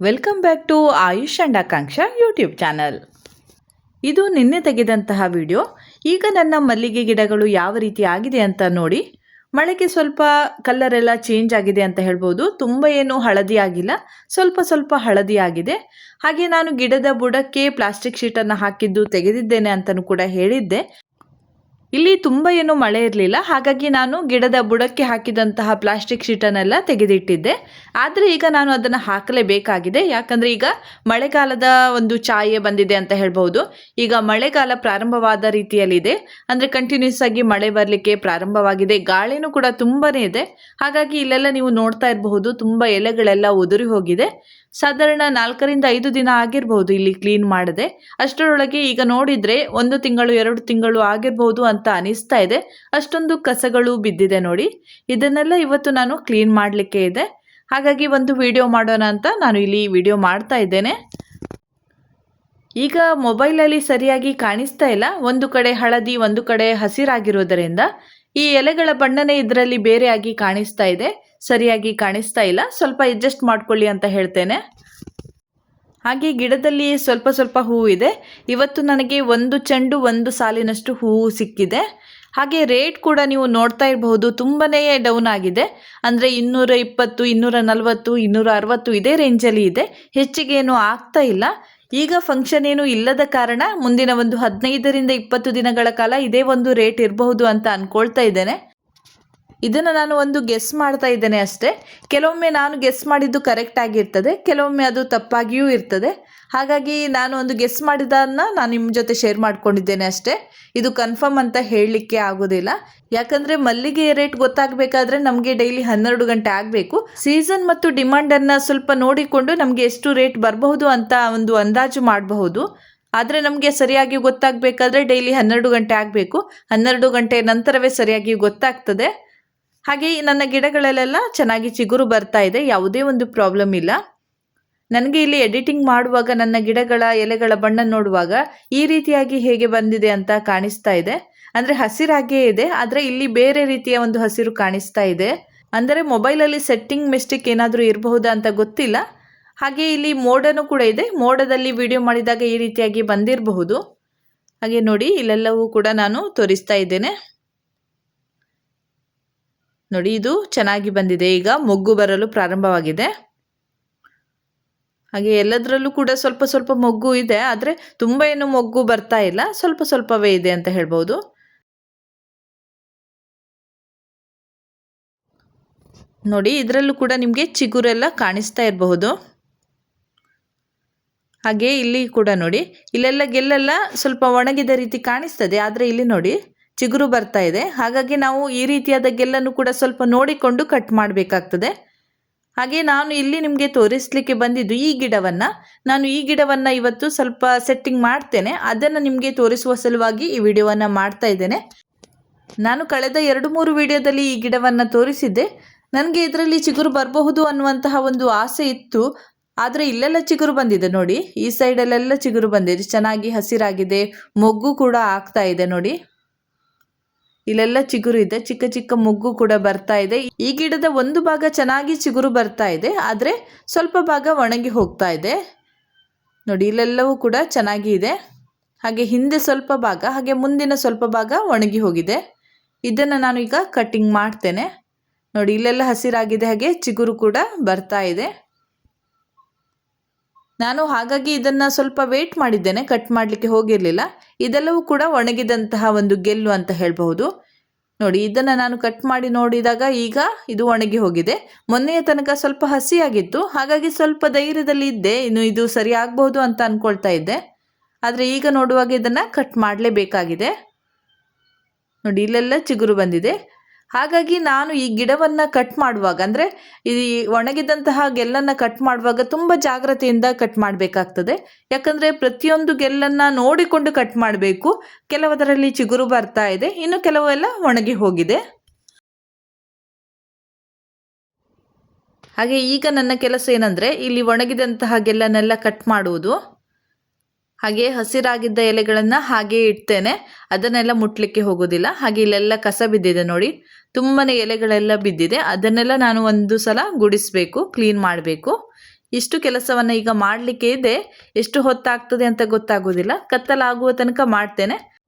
Welcome back to Ayush and Akanksha YouTube channel. ಇದು ನಿನ್ನೆ ತೆಗೆದಂತಹ video. ಈಗ ನನ್ನ ಮಲ್ಲಿಗೆ ಗಿಡಗಳು ಯಾವ ರೀತಿ ಆಗಿದೆ ಅಂತ ನೋಡಿ. ಮಳೆಗೆ ಸ್ವಲ್ಪ ಕಲ್ಲರ್ ಎಲ್ಲ ಚೇಂಜ್ ಆಗಿದೆ ಅಂತ ಹೇಳ್ಬೋದು. ತುಂಬ ಏನು ಹಳದಿ ಆಗಿಲ್ಲ. ಸ್ವಲ್ಪ ಸ್ವಲ್ಪ ಹಳದಿ ಆಗಿದೆ. ಹಾಗೆ ನಾನು ಗಿಡದ ಬುಡಕ್ಕೆ ಪ್ಲಾಸ್ಟಿಕ್ ಶೀಟನ್ನು ಹಾಕಿದ್ದು ತೆಗೆದಿದ್ದೇನೆ ಅಂತಲೂ ಕೂಡ ಹೇಳಿದ್ದೆ. ಇಲ್ಲಿ ತುಂಬ ಏನು ಮಳೆ ಇರಲಿಲ್ಲ. ಹಾಗಾಗಿ ನಾನು ಗಿಡದ ಬುಡಕ್ಕೆ ಹಾಕಿದಂತಹ ಪ್ಲಾಸ್ಟಿಕ್ ಶೀಟನ್ನೆಲ್ಲ ತೆಗೆದಿಟ್ಟಿದ್ದೆ. ಆದರೆ ಈಗ ನಾನು ಅದನ್ನು ಹಾಕಲೇಬೇಕಾಗಿದೆ. ಯಾಕಂದರೆ ಈಗ ಮಳೆಗಾಲದ ಒಂದು ಛಾಯೆ ಬಂದಿದೆ ಅಂತ ಹೇಳ್ಬೋದು ಈಗ ಮಳೆಗಾಲ ಪ್ರಾರಂಭವಾದ ರೀತಿಯಲ್ಲಿದೆ. ಅಂದರೆ ಕಂಟಿನ್ಯೂಸ್ ಆಗಿ ಮಳೆ ಬರಲಿಕ್ಕೆ ಪ್ರಾರಂಭವಾಗಿದೆ. ಗಾಳಿನೂ ಕೂಡ ತುಂಬಾ ಇದೆ. ಹಾಗಾಗಿ ಇಲ್ಲೆಲ್ಲ ನೀವು ನೋಡ್ತಾ ಇರಬಹುದು. ತುಂಬ ಎಲೆಗಳೆಲ್ಲ ಉದುರಿ ಹೋಗಿದೆ. ಸಾಧಾರಣ ನಾಲ್ಕರಿಂದ ಐದು ದಿನ ಆಗಿರ್ಬೋದು ಇಲ್ಲಿ ಕ್ಲೀನ್ ಮಾಡದೆ. ಅಷ್ಟರೊಳಗೆ ಈಗ ನೋಡಿದರೆ ಒಂದು ತಿಂಗಳು, ಎರಡು ತಿಂಗಳು ಆಗಿರ್ಬೋದು ಅಂತ ಅನಿಸ್ತಾ ಇದೆ. ಅಷ್ಟೊಂದು ಕಸಗಳು ಬಿದ್ದಿದೆ ನೋಡಿ. ಇದನ್ನೆಲ್ಲ ಇವತ್ತು ನಾನು ಕ್ಲೀನ್ ಮಾಡಲಿಕ್ಕೆ ಇದೆ. ಹಾಗಾಗಿ ಒಂದು ವಿಡಿಯೋ ಮಾಡೋಣ ಅಂತ ನಾನು ಇಲ್ಲಿ ವಿಡಿಯೋ ಮಾಡ್ತಾ ಇದ್ದೇನೆ. ಈಗ ಮೊಬೈಲಲ್ಲಿ ಸರಿಯಾಗಿ ಕಾಣಿಸ್ತಾ ಇಲ್ಲ. ಒಂದು ಕಡೆ ಹಳದಿ, ಒಂದು ಕಡೆ ಹಸಿರಾಗಿರೋದರಿಂದ ಈ ಎಲೆಗಳ ಬಣ್ಣನೇ ಇದರಲ್ಲಿ ಬೇರೆಯಾಗಿ ಕಾಣಿಸ್ತಾ ಇದೆ. ಸರಿಯಾಗಿ ಕಾಣಿಸ್ತಾ ಇಲ್ಲ. ಸ್ವಲ್ಪ ಅಡ್ಜಸ್ಟ್ ಮಾಡ್ಕೊಳ್ಳಿ ಅಂತ ಹೇಳ್ತೇನೆ. ಹಾಗೆ ಗಿಡದಲ್ಲಿ ಸ್ವಲ್ಪ ಸ್ವಲ್ಪ ಹೂವು ಇದೆ. ಇವತ್ತು ನನಗೆ ಒಂದು ಚೆಂಡು, ಒಂದು ಸಾಲಿನಷ್ಟು ಹೂವು ಸಿಕ್ಕಿದೆ. ಹಾಗೆ ರೇಟ್ ಕೂಡ ನೀವು ನೋಡ್ತಾ ಇರಬಹುದು. ತುಂಬನೇ ಡೌನ್ ಆಗಿದೆ. ಅಂದರೆ ಇನ್ನೂರ ಇಪ್ಪತ್ತು ಇನ್ನೂರ ನಲವತ್ತು ಇನ್ನೂರ ಅರವತ್ತು ಇದೇ. ರೇಂಜಲ್ಲಿ ಇದೆ ಹೆಚ್ಚಿಗೆ ಏನು ಆಗ್ತಾ ಇಲ್ಲ. ಈಗ ಫಂಕ್ಷನ್ ಏನು ಇಲ್ಲದ ಕಾರಣ ಮುಂದಿನ ಒಂದು ಹದಿನೈದರಿಂದ ಇಪ್ಪತ್ತು ದಿನಗಳ ಕಾಲ ಇದೇ ಒಂದು ರೇಟ್ ಇರಬಹುದು ಅಂತ ಅಂದ್ಕೊಳ್ತಾ ಇದ್ದೇನೆ. ಇದನ್ನು ನಾನು ಒಂದು ಗೆಸ್ ಮಾಡ್ತಾ ಇದ್ದೇನೆ ಅಷ್ಟೇ. ಕೆಲವೊಮ್ಮೆ ನಾನು ಗೆಸ್ ಮಾಡಿದ್ದು ಕರೆಕ್ಟ್ ಆಗಿರ್ತದೆ ಕೆಲವೊಮ್ಮೆ ಅದು ತಪ್ಪಾಗಿಯೂ ಇರ್ತದೆ. ಹಾಗಾಗಿ ನಾನು ಒಂದು ಗೆಸ್ ಮಾಡಿದ್ದನ್ನು ನಾನು ನಿಮ್ಮ ಜೊತೆ ಶೇರ್ ಮಾಡ್ಕೊಂಡಿದ್ದೇನೆ ಅಷ್ಟೇ. ಇದು ಕನ್ಫರ್ಮ್ ಅಂತ ಹೇಳಲಿಕ್ಕೆ ಆಗೋದಿಲ್ಲ. ಯಾಕಂದರೆ ಮಲ್ಲಿಗೆ ರೇಟ್ ಗೊತ್ತಾಗಬೇಕಾದ್ರೆ ನಮಗೆ ಡೈಲಿ ಹನ್ನೆರಡು ಗಂಟೆ ಆಗಬೇಕು. ಸೀಸನ್ ಮತ್ತು ಡಿಮಾಂಡನ್ನು ಸ್ವಲ್ಪ ನೋಡಿಕೊಂಡು ನಮಗೆ ಎಷ್ಟು ರೇಟ್ ಬರಬಹುದು ಅಂತ ಒಂದು ಅಂದಾಜು ಮಾಡಬಹುದು. ಆದರೆ ನಮಗೆ ಸರಿಯಾಗಿ ಗೊತ್ತಾಗಬೇಕಾದ್ರೆ ಡೈಲಿ ಹನ್ನೆರಡು ಗಂಟೆ ಆಗಬೇಕು. ಹನ್ನೆರಡು ಗಂಟೆ ನಂತರವೇ ಸರಿಯಾಗಿ ಗೊತ್ತಾಗ್ತದೆ. ಹಾಗೆ ನನ್ನ ಗಿಡಗಳಲ್ಲೆಲ್ಲ ಚೆನ್ನಾಗಿ ಚಿಗುರು ಬರ್ತಾ ಇದೆ, ಯಾವುದೇ ಒಂದು ಪ್ರಾಬ್ಲಮ್ ಇಲ್ಲ. ನನಗೆ ಇಲ್ಲಿ ಎಡಿಟಿಂಗ್ ಮಾಡುವಾಗ ನನ್ನ ಗಿಡಗಳ ಎಲೆಗಳ ಬಣ್ಣ ನೋಡುವಾಗ ಈ ರೀತಿಯಾಗಿ ಹೇಗೆ ಬಂದಿದೆ ಅಂತ ಕಾಣಿಸ್ತಾ ಇದೆ. ಅಂದರೆ ಹಸಿರಾಗಿಯೇ ಇದೆ, ಆದರೆ ಇಲ್ಲಿ ಬೇರೆ ರೀತಿಯ ಒಂದು ಹಸಿರು ಕಾಣಿಸ್ತಾ ಇದೆ. ಅಂದರೆ ಮೊಬೈಲಲ್ಲಿ ಸೆಟ್ಟಿಂಗ್ ಮಿಸ್ಟೇಕ್ ಏನಾದರೂ ಇರಬಹುದಾ ಅಂತ ಗೊತ್ತಿಲ್ಲ. ಹಾಗೆ ಇಲ್ಲಿ ಮೋಡನೂ ಕೂಡ ಇದೆ, ಮೋಡದಲ್ಲಿ ವಿಡಿಯೋ ಮಾಡಿದಾಗ ಈ ರೀತಿಯಾಗಿ ಬಂದಿರಬಹುದು. ಹಾಗೆ ನೋಡಿ, ಇಲ್ಲೆಲ್ಲವೂ ಕೂಡ ನಾನು ತೋರಿಸ್ತಾ ಇದ್ದೇನೆ. ನೋಡಿ, ಇದು ಚೆನ್ನಾಗಿ ಬಂದಿದೆ. ಈಗ ಮೊಗ್ಗು ಬರಲು ಪ್ರಾರಂಭವಾಗಿದೆ. ಹಾಗೆ ಎಲ್ಲದರಲ್ಲೂ ಕೂಡ ಸ್ವಲ್ಪ ಸ್ವಲ್ಪ ಮೊಗ್ಗು ಇದೆ, ಆದರೆ ತುಂಬ ಏನು ಮೊಗ್ಗು ಬರ್ತಾ ಇಲ್ಲ. ಸ್ವಲ್ಪ ಸ್ವಲ್ಪವೇ ಇದೆ ಅಂತ ಹೇಳ್ಬೋದು. ನೋಡಿ, ಇದರಲ್ಲೂ ಕೂಡ ನಿಮಗೆ ಚಿಗುರೆಲ್ಲ ಕಾಣಿಸ್ತಾ ಇರಬಹುದು. ಹಾಗೆ ಇಲ್ಲಿ ಕೂಡ ನೋಡಿ, ಇಲ್ಲೆಲ್ಲ ಗೆಲ್ಲೆಲ್ಲ ಸ್ವಲ್ಪ ಒಣಗಿದ ರೀತಿ ಕಾಣಿಸ್ತದೆ, ಆದರೆ ಇಲ್ಲಿ ನೋಡಿ ಚಿಗುರು ಬರ್ತಾ ಇದೆ. ಹಾಗಾಗಿ ನಾವು ಈ ರೀತಿಯಾದ ಗೆಲ್ಲನ್ನು ಕೂಡ ಸ್ವಲ್ಪ ನೋಡಿಕೊಂಡು ಕಟ್ ಮಾಡಬೇಕಾಗ್ತದೆ. ಹಾಗೆ ನಾನು ಇಲ್ಲಿ ನಿಮಗೆ ತೋರಿಸಲಿಕ್ಕೆ ಬಂದಿದ್ದು ಈ ಗಿಡವನ್ನು. ನಾನು ಈ ಗಿಡವನ್ನು ಇವತ್ತು ಸ್ವಲ್ಪ ಸೆಟ್ಟಿಂಗ್ ಮಾಡ್ತೇನೆ. ಅದನ್ನು ನಿಮಗೆ ತೋರಿಸುವ ಸಲುವಾಗಿ ಈ ವಿಡಿಯೋವನ್ನು ಮಾಡ್ತಾ ಇದ್ದೇನೆ. ನಾನು ಕಳೆದ ಎರಡು ಮೂರು ವಿಡಿಯೋದಲ್ಲಿ ಈ ಗಿಡವನ್ನು ತೋರಿಸಿದ್ದೆ. ನನಗೆ ಇದರಲ್ಲಿ ಚಿಗುರು ಬರಬಹುದು ಅನ್ನುವಂತಹ ಒಂದು ಆಸೆ ಇತ್ತು. ಆದರೆ ಇಲ್ಲೆಲ್ಲ ಚಿಗುರು ಬಂದಿದೆ ನೋಡಿ. ಈ ಸೈಡಲ್ಲೆಲ್ಲ ಚಿಗುರು ಬಂದಿದೆ. ಚೆನ್ನಾಗಿ ಹಸಿರಾಗಿದೆ. ಮೊಗ್ಗು ಕೂಡ ಆಗ್ತಾ ಇದೆ ನೋಡಿ. ಇಲ್ಲೆಲ್ಲ ಚಿಗುರು ಇದೆ. ಚಿಕ್ಕ ಚಿಕ್ಕ ಮೊಗ್ಗು ಕೂಡ ಬರ್ತಾ ಇದೆ. ಈ ಗಿಡದ ಒಂದು ಭಾಗ ಚೆನ್ನಾಗಿ ಚಿಗುರು ಬರ್ತಾ ಇದೆ. ಆದರೆ ಸ್ವಲ್ಪ ಭಾಗ ಒಣಗಿ ಹೋಗ್ತಾ ಇದೆ. ನೋಡಿ, ಇಲ್ಲೆಲ್ಲವೂ ಕೂಡ ಚೆನ್ನಾಗಿ ಇದೆ. ಹಾಗೆ ಹಿಂದೆ ಸ್ವಲ್ಪ ಭಾಗ, ಹಾಗೆ ಮುಂದಿನ ಸ್ವಲ್ಪ ಭಾಗ ಒಣಗಿ ಹೋಗಿದೆ. ಇದನ್ನು ನಾನು ಈಗ ಕಟ್ಟಿಂಗ್ ಮಾಡ್ತೇನೆ. ನೋಡಿ, ಇಲ್ಲೆಲ್ಲ ಹಸಿರಾಗಿದೆ ಹಾಗೆ ಚಿಗುರು ಕೂಡ ಬರ್ತಾ ಇದೆ. ನಾನು ಹಾಗಾಗಿ ಇದನ್ನು ಸ್ವಲ್ಪ ವೇಟ್ ಮಾಡಿದ್ದೇನೆ ಕಟ್ ಮಾಡಲಿಕ್ಕೆ ಹೋಗಿರಲಿಲ್ಲ. ಇದೆಲ್ಲವೂ ಕೂಡ ಒಣಗಿದಂತಹ ಒಂದು ಗೆಲ್ಲು ಅಂತ ಹೇಳಬಹುದು. ನೋಡಿ, ಇದನ್ನು ನಾನು ಕಟ್ ಮಾಡಿ ನೋಡಿದಾಗ ಈಗ ಇದು ಒಣಗಿ ಹೋಗಿದೆ. ಮೊನ್ನೆಯ ತನಕ ಸ್ವಲ್ಪ ಹಸಿಯಾಗಿತ್ತು. ಹಾಗಾಗಿ ಸ್ವಲ್ಪ ಧೈರ್ಯದಲ್ಲಿ ಇದ್ದೆ. ಇನ್ನು ಇದು ಸರಿ ಅಂತ ಅಂದ್ಕೊಳ್ತಾ ಇದ್ದೆ. ಆದರೆ ಈಗ ನೋಡುವಾಗ ಇದನ್ನು ಕಟ್ ಮಾಡಲೇಬೇಕಾಗಿದೆ. ನೋಡಿ, ಇಲ್ಲೆಲ್ಲ ಚಿಗುರು ಬಂದಿದೆ. ಹಾಗಾಗಿ ನಾನು ಈ ಗಿಡವನ್ನು ಕಟ್ ಮಾಡುವಾಗ, ಅಂದರೆ ಈ ಒಣಗಿದಂತಹ ಗೆಲ್ಲನ್ನು ಕಟ್ ಮಾಡುವಾಗ ತುಂಬ ಜಾಗ್ರತೆಯಿಂದ ಕಟ್ ಮಾಡಬೇಕಾಗ್ತದೆ. ಯಾಕಂದರೆ ಪ್ರತಿಯೊಂದು ಗೆಲ್ಲನ್ನು ನೋಡಿಕೊಂಡು ಕಟ್ ಮಾಡಬೇಕು. ಕೆಲವದರಲ್ಲಿ ಚಿಗುರು ಬರ್ತಾ ಇದೆ, ಇನ್ನು ಕೆಲವೆಲ್ಲ ಒಣಗಿ ಹೋಗಿದೆ. ಹಾಗೆ ಈಗ ನನ್ನ ಕೆಲಸ ಏನಂದರೆ, ಇಲ್ಲಿ ಒಣಗಿದಂತಹ ಗೆಲ್ಲನ್ನೆಲ್ಲ ಕಟ್ ಮಾಡುವುದು. ಹಾಗೆ ಹಸಿರಾಗಿದ್ದ ಎಲೆಗಳನ್ನು ಹಾಗೆ ಇಡ್ತೇನೆ. ಅದನ್ನೆಲ್ಲ ಮುಟ್ಲಿಕ್ಕೆ ಹೋಗೋದಿಲ್ಲ. ಹಾಗೆ ಇಲ್ಲೆಲ್ಲ ಕಸ ಬಿದ್ದಿದೆ ನೋಡಿ. ತುಂಬಾ ಎಲೆಗಳೆಲ್ಲ ಬಿದ್ದಿದೆ. ಅದನ್ನೆಲ್ಲ ನಾನು ಒಂದು ಸಲ ಗುಡಿಸಬೇಕು ಕ್ಲೀನ್ ಮಾಡಬೇಕು. ಇಷ್ಟು ಕೆಲಸವನ್ನು ಈಗ ಮಾಡಲಿಕ್ಕೆ ಇದೆ. ಎಷ್ಟು ಹೊತ್ತಾಗ್ತದೆ ಅಂತ ಗೊತ್ತಾಗೋದಿಲ್ಲ. ಕತ್ತಲಾಗುವ ತನಕ ಮಾಡ್ತೇನೆ.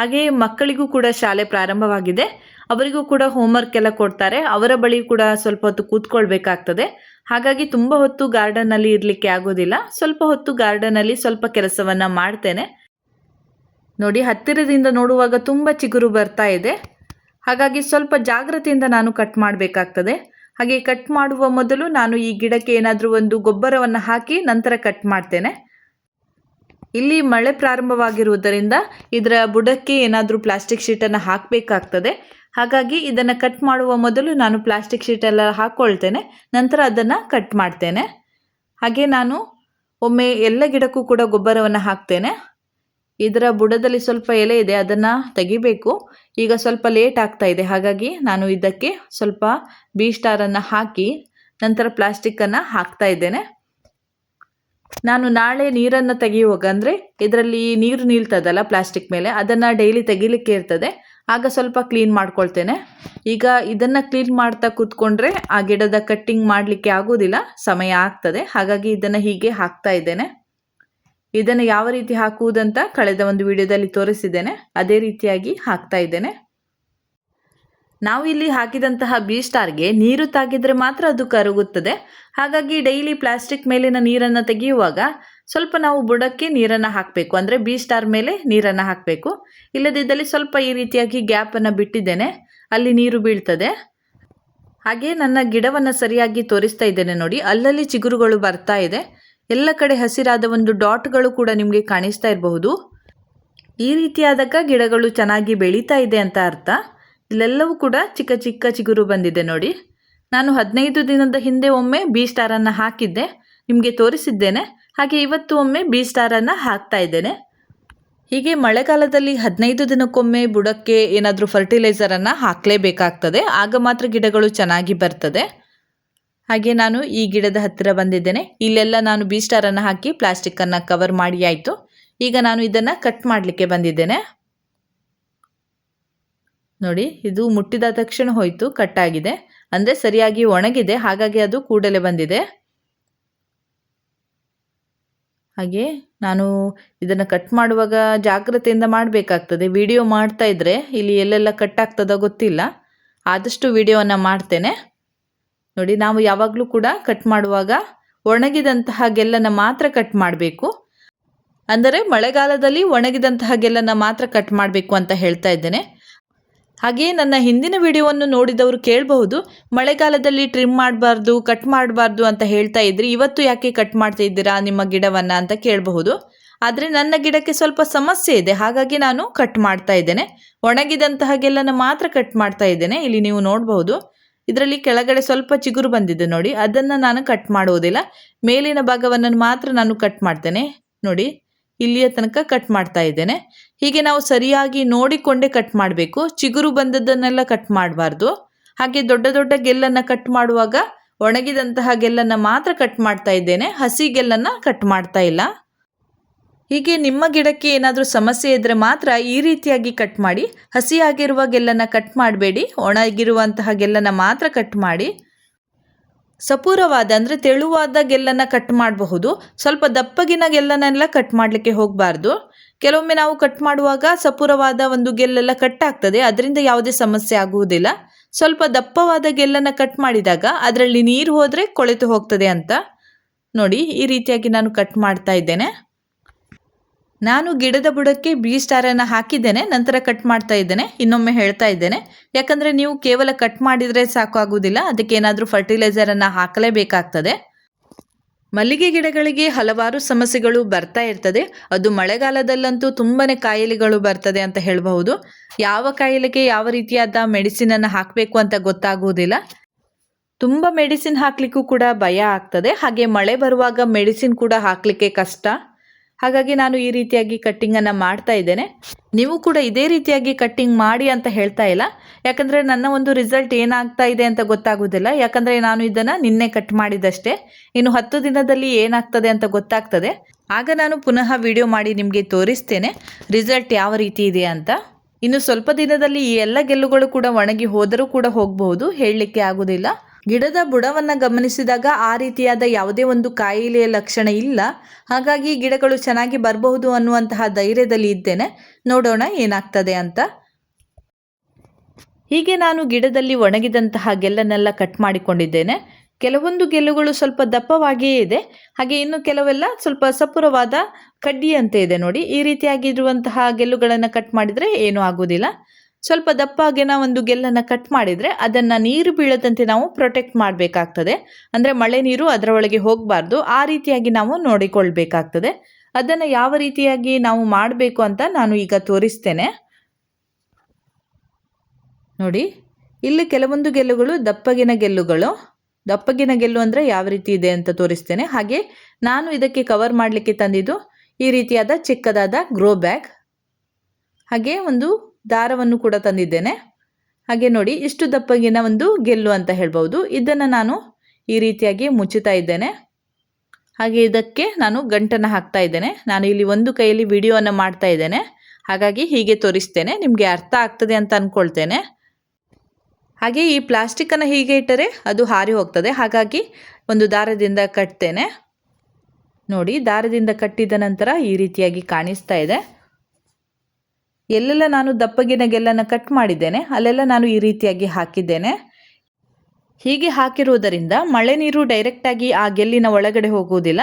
ಹಾಗೆ ಮಕ್ಕಳಿಗೂ ಕೂಡ ಶಾಲೆ ಪ್ರಾರಂಭವಾಗಿದೆ. ಅವರಿಗೂ ಕೂಡ ಹೋಮ್ವರ್ಕ್ ಎಲ್ಲ ಕೊಡ್ತಾರೆ. ಅವರ ಬಳಿ ಕೂಡ ಸ್ವಲ್ಪ ಹೊತ್ತು ಕೂತ್ಕೊಳ್ಬೇಕಾಗ್ತದೆ. ಹಾಗಾಗಿ ತುಂಬ ಹೊತ್ತು ಗಾರ್ಡನ್ನಲ್ಲಿ ಇರಲಿಕ್ಕೆ ಆಗೋದಿಲ್ಲ. ಸ್ವಲ್ಪ ಹೊತ್ತು ಗಾರ್ಡನಲ್ಲಿ ಸ್ವಲ್ಪ ಕೆಲಸವನ್ನು ಮಾಡ್ತೇನೆ. ನೋಡಿ, ಹತ್ತಿರದಿಂದ ನೋಡುವಾಗ ತುಂಬ ಚಿಗುರು ಬರ್ತಾ ಇದೆ. ಹಾಗಾಗಿ ಸ್ವಲ್ಪ ಜಾಗ್ರತೆಯಿಂದ ನಾನು ಕಟ್ ಮಾಡಬೇಕಾಗ್ತದೆ. ಹಾಗೆ ಕಟ್ ಮಾಡುವ ಮೊದಲು ನಾನು ಈ ಗಿಡಕ್ಕೆ ಏನಾದರೂ ಒಂದು ಗೊಬ್ಬರವನ್ನು ಹಾಕಿ ನಂತರ ಕಟ್ ಮಾಡ್ತೇನೆ. ಇಲ್ಲಿ ಮಳೆ ಪ್ರಾರಂಭವಾಗಿರುವುದರಿಂದ ಇದರ ಬುಡಕ್ಕೆ ಏನಾದರೂ ಪ್ಲಾಸ್ಟಿಕ್ ಶೀಟನ್ನು ಹಾಕಬೇಕಾಗ್ತದೆ. ಹಾಗಾಗಿ ಇದನ್ನು ಕಟ್ ಮಾಡುವ ಮೊದಲು ನಾನು ಪ್ಲಾಸ್ಟಿಕ್ ಶೀಟೆಲ್ಲ ಹಾಕ್ಕೊಳ್ತೇನೆ ನಂತರ ಅದನ್ನು ಕಟ್ ಮಾಡ್ತೇನೆ. ಹಾಗೆ ನಾನು ಒಮ್ಮೆ ಎಲ್ಲ ಗಿಡಕ್ಕೂ ಕೂಡ ಗೊಬ್ಬರವನ್ನು ಹಾಕ್ತೇನೆ. ಇದರ ಬುಡದಲ್ಲಿ ಸ್ವಲ್ಪ ಎಲೆ ಇದೆ, ಅದನ್ನು ತೆಗಿಬೇಕು. ಈಗ ಸ್ವಲ್ಪ ಲೇಟ್ ಆಗ್ತಾ ಇದೆ, ಹಾಗಾಗಿ ನಾನು ಇದಕ್ಕೆ ಸ್ವಲ್ಪ ಬಿ ಸ್ಟಾರನ್ನು ಹಾಕಿ ನಂತರ ಪ್ಲಾಸ್ಟಿಕ್ಕನ್ನು ಹಾಕ್ತಾ ಇದ್ದೇನೆ. ನಾನು ನಾಳೆ ನೀರನ್ನು ತೆಗೆಯುವಾಗ, ಅಂದರೆ ಇದರಲ್ಲಿ ನೀರು ನಿಲ್ತದಲ್ಲ ಪ್ಲಾಸ್ಟಿಕ್ ಮೇಲೆ, ಅದನ್ನು ಡೈಲಿ ತೆಗಿಲಿಕ್ಕೆ ಇರ್ತದೆ. ಆಗ ಸ್ವಲ್ಪ ಕ್ಲೀನ್ ಮಾಡ್ಕೊಳ್ತೇನೆ. ಈಗ ಇದನ್ನು ಕ್ಲೀನ್ ಮಾಡ್ತಾ ಕೂತ್ಕೊಂಡ್ರೆ ಆ ಗಿಡದ ಕಟ್ಟಿಂಗ್ ಮಾಡಲಿಕ್ಕೆ ಆಗೋದಿಲ್ಲ, ಸಮಯ ಆಗ್ತದೆ. ಹಾಗಾಗಿ ಇದನ್ನು ಹೀಗೆ ಹಾಕ್ತಾ ಇದ್ದೇನೆ. ಇದನ್ನು ಯಾವ ರೀತಿ ಹಾಕುವುದಂತ ಕಳೆದ ಒಂದು ವಿಡಿಯೋದಲ್ಲಿ ತೋರಿಸಿದ್ದೇನೆ. ಅದೇ ರೀತಿಯಾಗಿ ಹಾಕ್ತಾ ಇದ್ದೇನೆ. ನಾವು ಇಲ್ಲಿ ಹಾಕಿದಂತಹ ಬಿ ಸ್ಟಾರ್ಗೆ ನೀರು ತಾಗಿದ್ರೆ ಮಾತ್ರ ಅದು ಕರಗುತ್ತದೆ. ಹಾಗಾಗಿ ಡೈಲಿ ಪ್ಲಾಸ್ಟಿಕ್ ಮೇಲಿನ ನೀರನ್ನು ತೆಗೆಯುವಾಗ ಸ್ವಲ್ಪ ನಾವು ಬುಡಕ್ಕೆ ನೀರನ್ನು ಹಾಕಬೇಕು. ಅಂದರೆ ಬಿ ಸ್ಟಾರ್ ಮೇಲೆ ನೀರನ್ನು ಹಾಕಬೇಕು. ಇಲ್ಲದಿದ್ದಲ್ಲಿ ಸ್ವಲ್ಪ ಈ ರೀತಿಯಾಗಿ ಗ್ಯಾಪನ್ನು ಬಿಟ್ಟಿದ್ದೇನೆ. ಅಲ್ಲಿ ನೀರು ಬೀಳ್ತದೆ. ಹಾಗೆ ನನ್ನ ಗಿಡವನ್ನು ಸರಿಯಾಗಿ ತೋರಿಸ್ತಾ ಇದ್ದೇನೆ ನೋಡಿ. ಅಲ್ಲಲ್ಲಿ ಚಿಗುರುಗಳು ಬರ್ತಾ ಇದೆ. ಎಲ್ಲ ಕಡೆ ಹಸಿರಾದ ಒಂದು ಡಾಟ್ಗಳು ಕೂಡ ನಿಮಗೆ ಕಾಣಿಸ್ತಾ ಇರಬಹುದು. ಈ ರೀತಿಯಾದಾಗ ಗಿಡಗಳು ಚೆನ್ನಾಗಿ ಬೆಳೀತಾ ಇದೆ ಅಂತ ಅರ್ಥ. ಇಲ್ಲೆಲ್ಲವೂ ಕೂಡ ಚಿಕ್ಕ ಚಿಕ್ಕ ಚಿಗುರು ಬಂದಿದೆ ನೋಡಿ. ನಾನು ಹದಿನೈದು ದಿನದ ಹಿಂದೆ ಒಮ್ಮೆ ಬಿ ಸ್ಟಾರನ್ನು ಹಾಕಿದ್ದೆ. ನಿಮಗೆ ತೋರಿಸಿದ್ದೇನೆ. ಹಾಗೆ ಇವತ್ತು ಒಮ್ಮೆ ಬಿ ಸ್ಟಾರನ್ನು ಹಾಕ್ತಾ ಇದ್ದೇನೆ. ಹೀಗೆ ಮಳೆಗಾಲದಲ್ಲಿ ಹದಿನೈದು ದಿನಕ್ಕೊಮ್ಮೆ ಬುಡಕ್ಕೆ ಏನಾದರೂ ಫರ್ಟಿಲೈಸರನ್ನು ಹಾಕಲೇಬೇಕಾಗ್ತದೆ. ಆಗ ಮಾತ್ರ ಗಿಡಗಳು ಚೆನ್ನಾಗಿ ಬರ್ತದೆ. ಹಾಗೆ ನಾನು ಈ ಗಿಡದ ಹತ್ತಿರ ಬಂದಿದ್ದೇನೆ. ಇಲ್ಲೆಲ್ಲ ನಾನು ಬಿ ಸ್ಟಾರನ್ನು ಹಾಕಿ ಪ್ಲಾಸ್ಟಿಕ್ಕನ್ನು ಕವರ್ ಮಾಡಿ ಆಯಿತು. ಈಗ ನಾನು ಇದನ್ನು ಕಟ್ ಮಾಡಲಿಕ್ಕೆ ಬಂದಿದ್ದೇನೆ. ನೋಡಿ, ಇದು ಮುಟ್ಟಿದ ತಕ್ಷಣ ಹೋಯಿತು, ಕಟ್ಟಾಗಿದೆ. ಅಂದರೆ ಸರಿಯಾಗಿ ಒಣಗಿದೆ, ಹಾಗಾಗಿ ಅದು ಕೂಡಲೇ ಬಂದಿದೆ. ಹಾಗೆ ನಾನು ಇದನ್ನು ಕಟ್ ಮಾಡುವಾಗ ಜಾಗ್ರತೆಯಿಂದ ಮಾಡಬೇಕಾಗ್ತದೆ. ವಿಡಿಯೋ ಮಾಡ್ತಾ ಇದ್ದರೆ ಇಲ್ಲಿ ಎಲ್ಲೆಲ್ಲ ಕಟ್ ಆಗ್ತದೋ ಗೊತ್ತಿಲ್ಲ. ಆದಷ್ಟು ವಿಡಿಯೋವನ್ನು ಮಾಡ್ತೇನೆ. ನೋಡಿ, ನಾವು ಯಾವಾಗಲೂ ಕೂಡ ಕಟ್ ಮಾಡುವಾಗ ಒಣಗಿದಂತಹ ಗೆಲ್ಲನ್ನು ಮಾತ್ರ ಕಟ್ ಮಾಡಬೇಕು. ಅಂದರೆ ಮಳೆಗಾಲದಲ್ಲಿ ಒಣಗಿದಂತಹ ಗೆಲ್ಲನ್ನು ಮಾತ್ರ ಕಟ್ ಮಾಡಬೇಕು ಅಂತ ಹೇಳ್ತಾ ಇದ್ದೇನೆ. ಹಾಗೆಯೇ ನನ್ನ ಹಿಂದಿನ ವಿಡಿಯೋವನ್ನು ನೋಡಿದವರು ಕೇಳಬಹುದು, ಮಳೆಗಾಲದಲ್ಲಿ ಟ್ರಿಮ್ ಮಾಡಬಾರ್ದು ಕಟ್ ಮಾಡಬಾರ್ದು ಅಂತ ಹೇಳ್ತಾ ಇದ್ರಿ, ಇವತ್ತು ಯಾಕೆ ಕಟ್ ಮಾಡ್ತಾ ಇದ್ದೀರಾ, ನಿಮ್ಮ ಗಿಡವನ್ನು ಅಂತ ಕೇಳಬಹುದು. ಆದರೆ ನನ್ನ ಗಿಡಕ್ಕೆ ಸ್ವಲ್ಪ ಸಮಸ್ಯೆ ಇದೆ, ಹಾಗಾಗಿ ನಾನು ಕಟ್ ಮಾಡ್ತಾ ಇದ್ದೇನೆ. ಒಣಗಿದಂತಹ ಗೆಲ್ಲನ್ನು ಮಾತ್ರ ಕಟ್ ಮಾಡ್ತಾ ಇದ್ದೇನೆ, ಇಲ್ಲಿ ನೀವು ನೋಡಬಹುದು. ಇದರಲ್ಲಿ ಕೆಳಗಡೆ ಸ್ವಲ್ಪ ಚಿಗುರು ಬಂದಿದೆ ನೋಡಿ, ಅದನ್ನು ನಾನು ಕಟ್ ಮಾಡುವುದಿಲ್ಲ. ಮೇಲಿನ ಭಾಗವನ್ನು ಮಾತ್ರ ನಾನು ಕಟ್ ಮಾಡ್ತೇನೆ, ನೋಡಿ. ಇಲ್ಲಿಯ ತನಕ ಕಟ್ ಮಾಡ್ತಾ ಇದ್ದೇನೆ. ಹೀಗೆ ನಾವು ಸರಿಯಾಗಿ ನೋಡಿಕೊಂಡೇ ಕಟ್ ಮಾಡಬೇಕು. ಚಿಗುರು ಬಂದದ್ದನ್ನೆಲ್ಲ ಕಟ್ ಮಾಡಬಾರ್ದು. ಹಾಗೆ ದೊಡ್ಡ ದೊಡ್ಡ ಗೆಲ್ಲನ್ನು ಕಟ್ ಮಾಡುವಾಗ ಒಣಗಿದಂತಹ ಗೆಲ್ಲನ್ನು ಮಾತ್ರ ಕಟ್ ಮಾಡ್ತಾ ಇದ್ದೇನೆ. ಹಸಿ ಗೆಲ್ಲನ್ನು ಕಟ್ ಮಾಡ್ತಾ ಇಲ್ಲ. ಹೀಗೆ ನಿಮ್ಮ ಗಿಡಕ್ಕೆ ಏನಾದರೂ ಸಮಸ್ಯೆ ಇದ್ದರೆ ಮಾತ್ರ ಈ ರೀತಿಯಾಗಿ ಕಟ್ ಮಾಡಿ. ಹಸಿಯಾಗಿರುವ ಗೆಲ್ಲನ್ನು ಕಟ್ ಮಾಡಬೇಡಿ. ಒಣಗಿರುವಂತಹ ಗೆಲ್ಲನ್ನು ಮಾತ್ರ ಕಟ್ ಮಾಡಿ. ಸಪೂರವಾದ ಅಂದರೆ ತೆಳುವಾದ ಗೆಲ್ಲನ್ನು ಕಟ್ ಮಾಡಬಹುದು. ಸ್ವಲ್ಪ ದಪ್ಪಗಿನ ಗೆಲ್ಲನ್ನೆಲ್ಲ ಕಟ್ ಮಾಡಲಿಕ್ಕೆ ಹೋಗಬಾರ್ದು. ಕೆಲವೊಮ್ಮೆ ನಾವು ಕಟ್ ಮಾಡುವಾಗ ಸಪೂರವಾದ ಒಂದು ಗೆಲ್ಲೆಲ್ಲ ಕಟ್ ಆಗ್ತದೆ. ಅದರಿಂದ ಯಾವುದೇ ಸಮಸ್ಯೆ ಆಗುವುದಿಲ್ಲ. ಸ್ವಲ್ಪ ದಪ್ಪವಾದ ಗೆಲ್ಲನ್ನು ಕಟ್ ಮಾಡಿದಾಗ ಅದರಲ್ಲಿ ನೀರು ಹೋದರೆ ಕೊಳೆತು ಹೋಗ್ತದೆ ಅಂತ. ನೋಡಿ, ಈ ರೀತಿಯಾಗಿ ನಾನು ಕಟ್ ಮಾಡ್ತಾ ಇದ್ದೇನೆ. ನಾನು ಗಿಡದ ಬುಡಕ್ಕೆ ಬಿ ಸ್ಟಾರನ್ನು ಹಾಕಿದ್ದೇನೆ, ನಂತರ ಕಟ್ ಮಾಡ್ತಾ ಇದ್ದೇನೆ, ಇನ್ನೊಮ್ಮೆ ಹೇಳ್ತಾ ಇದ್ದೇನೆ. ಯಾಕಂದರೆ ನೀವು ಕೇವಲ ಕಟ್ ಮಾಡಿದರೆ ಸಾಕು ಆಗುವುದಿಲ್ಲ ಅದಕ್ಕೆ ಏನಾದರೂ ಫರ್ಟಿಲೈಸರನ್ನು ಹಾಕಲೇಬೇಕಾಗ್ತದೆ. ಮಲ್ಲಿಗೆ ಗಿಡಗಳಿಗೆ ಹಲವಾರು ಸಮಸ್ಯೆಗಳು ಬರ್ತಾ ಇರ್ತದೆ. ಅದು ಮಳೆಗಾಲದಲ್ಲಂತೂ ತುಂಬಾ ಕಾಯಿಲೆಗಳು ಬರ್ತದೆ ಅಂತ ಹೇಳಬಹುದು. ಯಾವ ಕಾಯಿಲೆಗೆ ಯಾವ ರೀತಿಯಾದ ಮೆಡಿಸಿನ್ ಮೆಡಿಸಿನನ್ನು ಹಾಕಬೇಕು ಅಂತ ಗೊತ್ತಾಗುವುದಿಲ್ಲ. ತುಂಬ ಮೆಡಿಸಿನ್ ಹಾಕಲಿಕ್ಕೂ ಕೂಡ ಭಯ ಆಗ್ತದೆ. ಹಾಗೆ ಮಳೆ ಬರುವಾಗ ಮೆಡಿಸಿನ್ ಕೂಡ ಹಾಕಲಿಕ್ಕೆ ಕಷ್ಟ. ಹಾಗಾಗಿ ನಾನು ಈ ರೀತಿಯಾಗಿ ಕಟ್ಟಿಂಗನ್ನು ಮಾಡ್ತಾ ಇದ್ದೇನೆ. ನೀವು ಕೂಡ ಇದೇ ರೀತಿಯಾಗಿ ಕಟ್ಟಿಂಗ್ ಮಾಡಿ ಅಂತ ಹೇಳ್ತಾ ಇಲ್ಲ. ಯಾಕಂದರೆ ನನ್ನ ಒಂದು ರಿಸಲ್ಟ್ ಏನಾಗ್ತಾ ಇದೆ ಅಂತ ಗೊತ್ತಾಗೋದಿಲ್ಲ. ಯಾಕಂದರೆ ನಾನು ಇದನ್ನು ನಿನ್ನೆ ಕಟ್ ಮಾಡಿದಷ್ಟೇ. ಇನ್ನು ಹತ್ತು ದಿನದಲ್ಲಿ ಏನಾಗ್ತದೆ ಅಂತ ಗೊತ್ತಾಗ್ತದೆ. ಆಗ ನಾನು ಪುನಃ ವಿಡಿಯೋ ಮಾಡಿ ನಿಮಗೆ ತೋರಿಸ್ತೇನೆ. ರಿಸಲ್ಟ್ ಯಾವ ರೀತಿ ಇದೆ ಅಂತ. ಇನ್ನು ಸ್ವಲ್ಪ ದಿನದಲ್ಲಿ ಈ ಎಲ್ಲ ಗೆಲ್ಲುಗಳು ಕೂಡ ಒಣಗಿ ಹೋದರೂ ಕೂಡ ಹೋಗಬಹುದು. ಹೇಳಲಿಕ್ಕೆ ಆಗೋದಿಲ್ಲ. ಗಿಡದ ಬುಡವನ್ನು ಗಮನಿಸಿದಾಗ ಆ ರೀತಿಯಾದ ಯಾವುದೇ ಒಂದು ಕಾಯಿಲೆಯ ಲಕ್ಷಣ ಇಲ್ಲ. ಹಾಗಾಗಿ ಗಿಡಗಳು ಚೆನ್ನಾಗಿ ಬರಬಹುದು ಅನ್ನುವಂತಹ ಧೈರ್ಯದಲ್ಲಿ ಇದ್ದೇನೆ. ನೋಡೋಣ ಏನಾಗ್ತದೆ ಅಂತ. ಹೀಗೆ ನಾನು ಗಿಡದಲ್ಲಿ ಒಣಗಿದಂತಹ ಗೆಲ್ಲನ್ನೆಲ್ಲ ಕಟ್ ಮಾಡಿಕೊಂಡಿದ್ದೇನೆ. ಕೆಲವೊಂದು ಗೆಲ್ಲುಗಳು ಸ್ವಲ್ಪ ದಪ್ಪವಾಗಿಯೇ ಇದೆ. ಹಾಗೆ ಇನ್ನು ಕೆಲವೆಲ್ಲ ಸ್ವಲ್ಪ ಸಪುರವಾದ ಕಡ್ಡಿಯಂತೆ ಇದೆ ನೋಡಿ. ಈ ರೀತಿಯಾಗಿರುವಂತಹ ಗೆಲ್ಲುಗಳನ್ನು ಕಟ್ ಮಾಡಿದರೆ ಏನೂ ಆಗೋದಿಲ್ಲ ಸ್ವಲ್ಪ ದಪ್ಪಾಗಿನ ಒಂದು ಗೆಲ್ಲನ್ನು ಕಟ್ ಮಾಡಿದರೆ ಅದನ್ನು ನೀರು ಬೀಳದಂತೆ ನಾವು ಪ್ರೊಟೆಕ್ಟ್ ಮಾಡಬೇಕಾಗ್ತದೆ. ಅಂದರೆ ಮಳೆ ನೀರು ಅದರ ಒಳಗೆ ಹೋಗಬಾರ್ದು. ಆ ರೀತಿಯಾಗಿ ನಾವು ನೋಡಿಕೊಳ್ಬೇಕಾಗ್ತದೆ. ಅದನ್ನು ಯಾವ ರೀತಿಯಾಗಿ ನಾವು ಮಾಡಬೇಕು ಅಂತ ನಾನು ಈಗ ತೋರಿಸ್ತೇನೆ. ನೋಡಿ, ಇಲ್ಲಿ ಕೆಲವೊಂದು ಗೆಲ್ಲುಗಳು ದಪ್ಪಗಿನ ಗೆಲ್ಲುಗಳು. ದಪ್ಪಗಿನ ಗೆಲ್ಲು ಅಂದರೆ ಯಾವ ರೀತಿ ಇದೆ ಅಂತ ತೋರಿಸ್ತೇನೆ. ಹಾಗೆ ನಾನು ಇದಕ್ಕೆ ಕವರ್ ಮಾಡಲಿಕ್ಕೆ ತಂದಿದ್ದು ಈ ರೀತಿಯಾದ ಚಿಕ್ಕದಾದ ಗ್ರೋ ಬ್ಯಾಗ್ ಹಾಗೆ ಒಂದು ದಾರವನ್ನು ಕೂಡ ತಂದಿದ್ದೇನೆ. ಹಾಗೆ ನೋಡಿ, ಇಷ್ಟು ದಪ್ಪಗಿನ ಒಂದು ಗೆಲ್ಲು ಅಂತ ಹೇಳ್ಬೋದು ಇದನ್ನು ನಾನು ಈ ರೀತಿಯಾಗಿ ಮುಚ್ಚುತ್ತಾ ಇದ್ದೇನೆ. ಹಾಗೆ ಇದಕ್ಕೆ ನಾನು ಗಂಟನ್ನು ಹಾಕ್ತಾ ಇದ್ದೇನೆ. ನಾನು ಇಲ್ಲಿ ಒಂದು ಕೈಯಲ್ಲಿ ವಿಡಿಯೋವನ್ನು ಮಾಡ್ತಾ ಇದ್ದೇನೆ. ಹಾಗಾಗಿ ಹೀಗೆ ತೋರಿಸ್ತೇನೆ, ನಿಮಗೆ ಅರ್ಥ ಆಗ್ತದೆ ಅಂತ ಅಂದ್ಕೊಳ್ತೇನೆ ಹಾಗೆ ಈ ಪ್ಲಾಸ್ಟಿಕ್ಕನ್ನು ಹೀಗೆ ಇಟ್ಟರೆ ಅದು ಹಾರಿ ಹೋಗ್ತದೆ. ಹಾಗಾಗಿ ಒಂದು ದಾರದಿಂದ ಕಟ್ತೇನೆ. ನೋಡಿ, ದಾರದಿಂದ ಕಟ್ಟಿದ ನಂತರ ಈ ರೀತಿಯಾಗಿ ಕಾಣಿಸ್ತಾ ಇದೆ. ಎಲ್ಲೆಲ್ಲ ನಾನು ದಪ್ಪಗಿನ ಗೆಲ್ಲನ್ನು ಕಟ್ ಮಾಡಿದ್ದೇನೆ, ಅಲ್ಲೆಲ್ಲ ನಾನು ಈ ರೀತಿಯಾಗಿ ಹಾಕಿದ್ದೇನೆ. ಹೀಗೆ ಹಾಕಿರುವುದರಿಂದ ಮಳೆ ನೀರು ಡೈರೆಕ್ಟಾಗಿ ಆ ಗೆಲ್ಲಿನ ಒಳಗಡೆ ಹೋಗುವುದಿಲ್ಲ.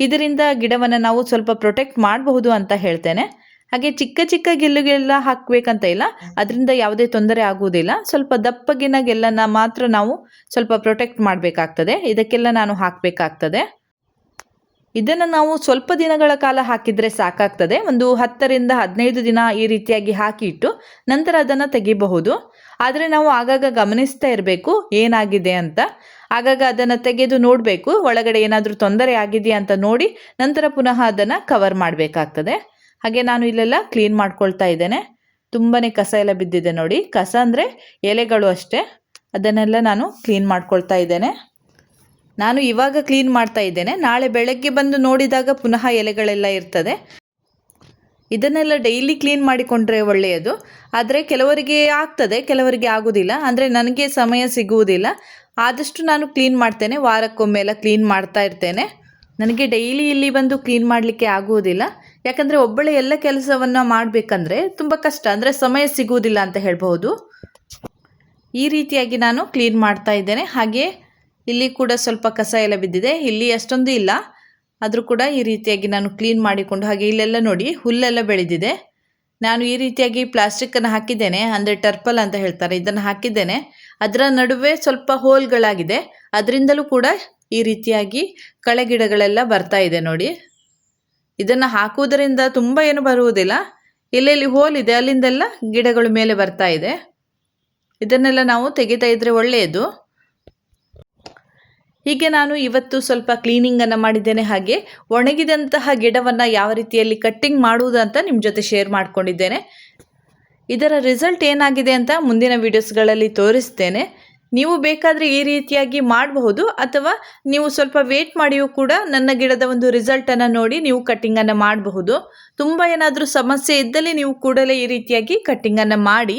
ಇದರಿಂದ ಗಿಡವನ್ನು ನಾವು ಸ್ವಲ್ಪ ಪ್ರೊಟೆಕ್ಟ್ ಮಾಡಬಹುದು ಅಂತ ಹೇಳ್ತೇನೆ. ಹಾಗೆ ಚಿಕ್ಕ ಚಿಕ್ಕ ಗೆಲ್ಲುಗೆಲ್ಲ ಹಾಕಬೇಕಂತ ಇಲ್ಲ. ಅದರಿಂದ ಯಾವುದೇ ತೊಂದರೆ ಆಗುವುದಿಲ್ಲ. ಸ್ವಲ್ಪ ದಪ್ಪಗಿನ ಗೆಲ್ಲನ್ನು ಮಾತ್ರ ನಾವು ಸ್ವಲ್ಪ ಪ್ರೊಟೆಕ್ಟ್ ಮಾಡಬೇಕಾಗ್ತದೆ. ಇದಕ್ಕೆಲ್ಲ ನಾನು ಹಾಕಬೇಕಾಗ್ತದೆ. ಇದನ್ನು ನಾವು ಸ್ವಲ್ಪ ದಿನಗಳ ಕಾಲ ಹಾಕಿದರೆ ಸಾಕಾಗ್ತದೆ. ಒಂದು ಹತ್ತರಿಂದ ಹದಿನೈದು ದಿನ ಈ ರೀತಿಯಾಗಿ ಹಾಕಿಟ್ಟು ನಂತರ ಅದನ್ನು ತೆಗಿಬಹುದು. ಆದರೆ ನಾವು ಆಗಾಗ ಗಮನಿಸ್ತಾ ಇರಬೇಕು, ಏನಾಗಿದೆ ಅಂತ. ಆಗಾಗ ಅದನ್ನು ತೆಗೆದು ನೋಡಬೇಕು, ಒಳಗಡೆ ಏನಾದರೂ ತೊಂದರೆ ಆಗಿದೆಯಾ ಅಂತ ನೋಡಿ ನಂತರ ಪುನಃ ಅದನ್ನು ಕವರ್ ಮಾಡಬೇಕಾಗ್ತದೆ. ಹಾಗೆ ನಾನು ಇಲ್ಲೆಲ್ಲ ಕ್ಲೀನ್ ಮಾಡ್ಕೊಳ್ತಾ ಇದ್ದೇನೆ. ತುಂಬಾ ಕಸ ಎಲ್ಲ ಬಿದ್ದಿದೆ ನೋಡಿ. ಕಸ ಅಂದರೆ ಎಲೆಗಳು ಅಷ್ಟೇ. ಅದನ್ನೆಲ್ಲ ನಾನು ಕ್ಲೀನ್ ಮಾಡ್ಕೊಳ್ತಾ ಇದ್ದೇನೆ. ನಾನು ಇವಾಗ ಕ್ಲೀನ್ ಮಾಡ್ತಾ ಇದ್ದೇನೆ. ನಾಳೆ ಬೆಳಗ್ಗೆ ಬಂದು ನೋಡಿದಾಗ ಪುನಃ ಎಲೆಗಳೆಲ್ಲ ಇರ್ತದೆ. ಇದನ್ನೆಲ್ಲ ಡೈಲಿ ಕ್ಲೀನ್ ಮಾಡಿಕೊಂಡ್ರೆ ಒಳ್ಳೆಯದು. ಆದರೆ ಕೆಲವರಿಗೆ ಆಗ್ತದೆ, ಕೆಲವರಿಗೆ ಆಗೋದಿಲ್ಲ. ಅಂದರೆ ನನಗೆ ಸಮಯ ಸಿಗುವುದಿಲ್ಲ. ಆದಷ್ಟು ನಾನು ಕ್ಲೀನ್ ಮಾಡ್ತೇನೆ. ವಾರಕ್ಕೊಮ್ಮೆ ಎಲ್ಲ ಕ್ಲೀನ್ ಮಾಡ್ತಾ ಇರ್ತೇನೆ. ನನಗೆ ಡೈಲಿ ಇಲ್ಲಿ ಬಂದು ಕ್ಲೀನ್ ಮಾಡಲಿಕ್ಕೆ ಆಗುವುದಿಲ್ಲ. ಯಾಕಂದರೆ ಒಬ್ಬಳೆ ಎಲ್ಲ ಕೆಲಸವನ್ನು ಮಾಡಬೇಕಂದ್ರೆ ತುಂಬ ಕಷ್ಟ. ಅಂದರೆ ಸಮಯ ಸಿಗುವುದಿಲ್ಲ ಅಂತ ಹೇಳ್ಬೋದು ಈ ರೀತಿಯಾಗಿ ನಾನು ಕ್ಲೀನ್ ಮಾಡ್ತಾ ಇದ್ದೇನೆ. ಹಾಗೆ ಇಲ್ಲಿ ಕೂಡ ಸ್ವಲ್ಪ ಕಸ ಎಲ್ಲ ಬಿದ್ದಿದೆ. ಇಲ್ಲಿ ಅಷ್ಟೊಂದು ಇಲ್ಲ. ಆದರೂ ಕೂಡ ಈ ರೀತಿಯಾಗಿ ನಾನು ಕ್ಲೀನ್ ಮಾಡಿಕೊಂಡು ಹಾಗೆ ಇಲ್ಲೆಲ್ಲ ನೋಡಿ, ಹುಲ್ಲೆಲ್ಲ ಬೆಳೆದಿದೆ. ನಾನು ಈ ರೀತಿಯಾಗಿ ಪ್ಲಾಸ್ಟಿಕ್ಕನ್ನು ಹಾಕಿದ್ದೇನೆ, ಅಂದರೆ ಟರ್ಪಲ್ ಅಂತ ಹೇಳ್ತಾರೆ, ಇದನ್ನು ಹಾಕಿದ್ದೇನೆ. ಅದರ ನಡುವೆ ಸ್ವಲ್ಪ ಹೋಲ್ಗಳಾಗಿದೆ ಅದರಿಂದಲೂ ಕೂಡ ಈ ರೀತಿಯಾಗಿ ಕಳೆ ಗಿಡಗಳೆಲ್ಲ ಬರ್ತಾ ಇದೆ ನೋಡಿ. ಇದನ್ನು ಹಾಕುವುದರಿಂದ ತುಂಬ ಏನು ಬರುವುದಿಲ್ಲ. ಎಲ್ಲೆಲ್ಲಿ ಹೋಲ್ ಇದೆ, ಅಲ್ಲಿಂದೆಲ್ಲ ಗಿಡಗಳು ಮೇಲೆ ಬರ್ತಾ ಇದೆ. ಇದನ್ನೆಲ್ಲ ನಾವು ತೆಗಿತಾ ಇದ್ರೆ ಒಳ್ಳೆಯದು. ಹೀಗೆ ನಾನು ಇವತ್ತು ಸ್ವಲ್ಪ ಕ್ಲೀನಿಂಗನ್ನು ಮಾಡಿದ್ದೇನೆ. ಹಾಗೆ ಒಣಗಿದಂತಹ ಗಿಡವನ್ನು ಯಾವ ರೀತಿಯಲ್ಲಿ ಕಟ್ಟಿಂಗ್ ಮಾಡುವುದು ಅಂತ ನಿಮ್ಮ ಜೊತೆ ಶೇರ್ ಮಾಡ್ಕೊಂಡಿದ್ದೇನೆ. ಇದರ ರಿಸಲ್ಟ್ ಏನಾಗಿದೆ ಅಂತ ಮುಂದಿನ ವೀಡಿಯೋಸ್ಗಳಲ್ಲಿ ತೋರಿಸ್ತೇನೆ. ನೀವು ಬೇಕಾದರೆ ಈ ರೀತಿಯಾಗಿ ಮಾಡಬಹುದು, ಅಥವಾ ನೀವು ಸ್ವಲ್ಪ ವೇಟ್ ಮಾಡಿಯೂ ಕೂಡ ನನ್ನ ಗಿಡದ ಒಂದು ರಿಸಲ್ಟನ್ನು ನೋಡಿ ನೀವು ಕಟ್ಟಿಂಗನ್ನು ಮಾಡಬಹುದು. ತುಂಬ ಏನಾದರೂ ಸಮಸ್ಯೆ ಇದ್ದಲ್ಲಿ ನೀವು ಕೂಡಲೇ ಈ ರೀತಿಯಾಗಿ ಕಟ್ಟಿಂಗನ್ನು ಮಾಡಿ.